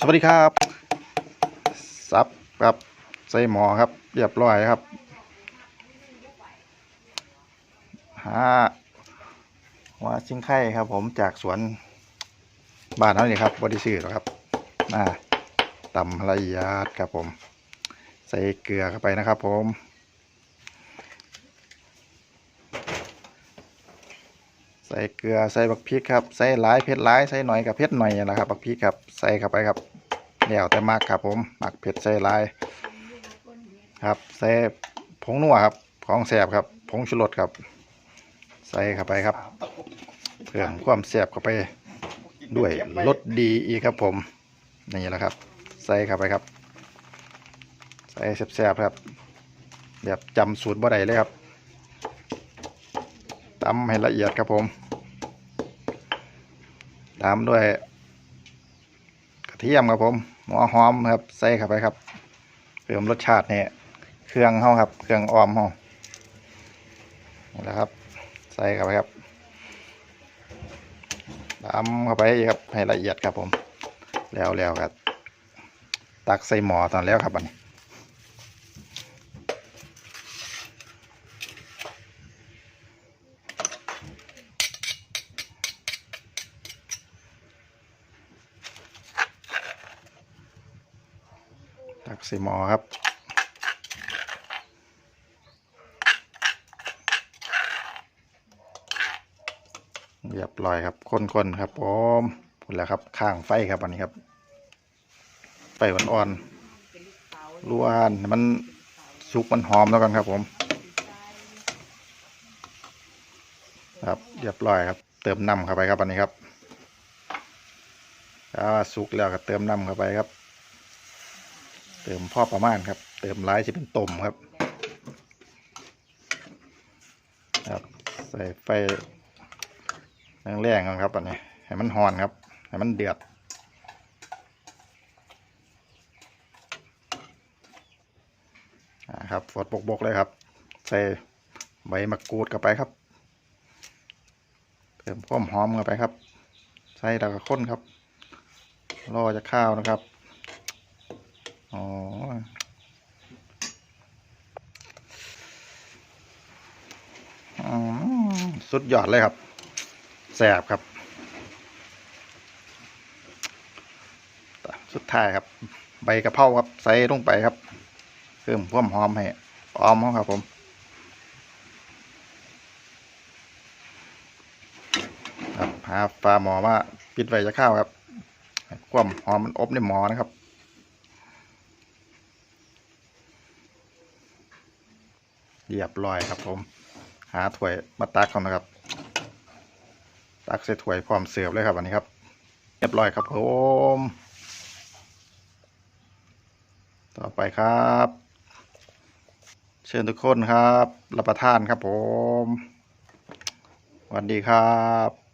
สวัสดีครับซับครับใส่หมอครับ เรียบร้อยครับหาว่าชิงไข่ครับ ผมจากสวนบ้านเท่านี้ครับบริสุทธิ์หรอครับมาตำละเอียดครับผม ใส่เกลือเข้าไปนะครับผม ใส่เกลือใส่บักพริกครับใส่หลายเผ็ดหลายใส่หน่อยกับเผ็ดหน่อยนะครับบักพริกครับใส่เข้าไปครับเดี๋ยวแต่มากครับผมหมักเผ็ดใส่หลายครับใส่ผงนัวครับของแสบครับผงชูรสครับ ใส่เข้าไปครับเพิ่มความแสบเข้าไปด้วยรสดีอีกครับผมนี่แหละครับ ใส่เข้าไปครับ ใส่แสบๆครับแบบจำสูตรบ่ได้เลยครับ ตำให้ละเอียดครับผมตามด้วยกระเทียมครับผมหัวหอมครับใส่เข้าไปครับเพิ่มรสชาติเนี่ยเครื่องเฮาครับ เครื่องออมเฮาแหละครับ ใส่เข้าไปครับตำเข้าไปครับให้ละเอียดครับผมแล้วแล้วครับ ตักใส่หม้อตอนแล้วครับอันนี้ ตักใส่หม้อครับ เรียบร้อยครับคนๆครับผมพูดแล้วครับข้างไฟครับอันนี้ครับ ไฟอ่อนๆล้วนมันสุกมันหอมแล้วกันครับผม ครับเรียบร้อยครับ เติมน้ำเข้าไปครับอันนี้ครับถ้าสุกแล้วก็เติมน้ำเข้าไปครับ ติมพ่อประมาณครับ เติมร้ายจะเป็นต้มครับ ครับ ใส่ไฟแรงๆก่อนครับอันนี้ให้มันหอนครับ ให้มันเดือดครับฟดบกๆเลยครับ ใส่ใบมะกรูดเข้าไปครับเติมความหอมเข้าไปครับ ใส่แล้วก็ข้นครับ รอจะข้าวนะครับ อ๋ออืมสุดยอดเลยครับ แสบครับ สุดท้ายครับ ใบกระเพราครับ ใส่ลงไปครับ เพิ่มความหอมให้ออมครับผมครับหาปลาหมอมาปิดไว้จะข้าวครับ ความหอมมันอบในหมอนะครับ เรียบร้อยครับผม หาถ้วยมาตักเขานนะครับ ตักใส่ถ้วยพร้อมเสิร์ฟเลยครับอันนี้ครับ เรียบร้อยครับผม ต่อไปครับ เชิญทุกคนครับ รับประทานครับผมสวัสดีครับ